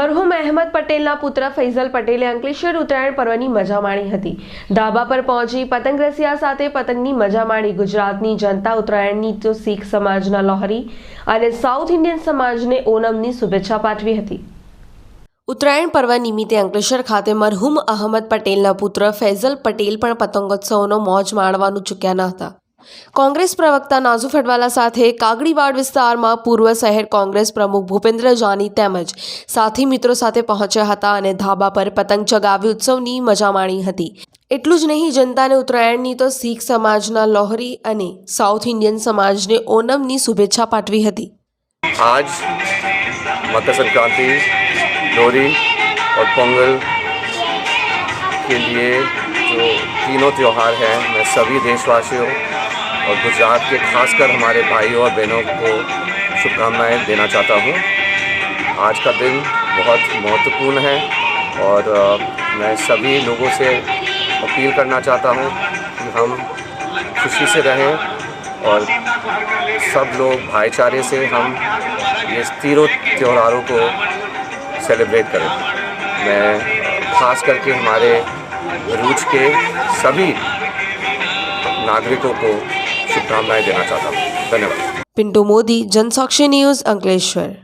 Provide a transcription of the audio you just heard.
અહમદ પટેલના પુત્ર ફૈઝલ પટેલે અંકલેશ્વર ઉત્તરાયણ પર્વની મજા માણી હતી. ધાબા પર પહોંચી પતંગ રસિયા સાથે પતંગની મજા માણી ગુજરાતની જનતા ઉત્તરાયણની તો શીખ સમાજના લોહરી અને સાઉથ ઇન્ડિયન સમાજને ઓનમની શુભેચ્છા પાઠવી હતી. ઉત્તરાયણ પર્વ નિમિત્તે અંકલેશ્વર ખાતે મરહુમ અહમદ પટેલના પુત્ર ફૈઝલ પટેલ પણ પતંગોત્સવનો મોજ માણવાનું ચૂક્યા ન હતા. કોંગ્રેસ પ્રવક્તા નાઝુ ફડવાલા સાથે કાગડીવાડ વિસ્તારમાં પૂર્વ શહેર કોંગ્રેસ પ્રમુખ ભૂપેન્દ્ર જાની તેમજ સાથી મિત્રો સાથે પહોંચ્યા હતા અને ધાબા પર પતંગ ચગાવી ઉત્સવની મજા માણી હતી એટલું જ નહીં જનતાને ઉત્તરાયણની તો શીખ સમાજના લોહરી અને સાઉથ ઇન્ડિયન સમાજને ઓનમની શુભેચ્છા પાઠવી હતી आज मकर संक्रांति लोहड़ी और पोंगल के लिए जो तीनों त्यौहार हैं, मैं सभी देशवासियों और गुजरात के खासकर हमारे भाइयों और बहनों को शुभकामनाएँ देना चाहता हूँ। आज का दिन बहुत महत्वपूर्ण है और मैं सभी लोगों से अपील करना चाहता हूँ कि हम खुशी से रहें और सब लोग भाईचारे से हम ये तीनों त्यौहारों को सेलिब्रेट करें। मैं खास करके हमारे भरूच के सभी नागरिकों को शुभकामनाएं देना चाहता हूँ धन्यवाद पिंटू मोदी जनसाक्षी न्यूज़ अंकलेश्वर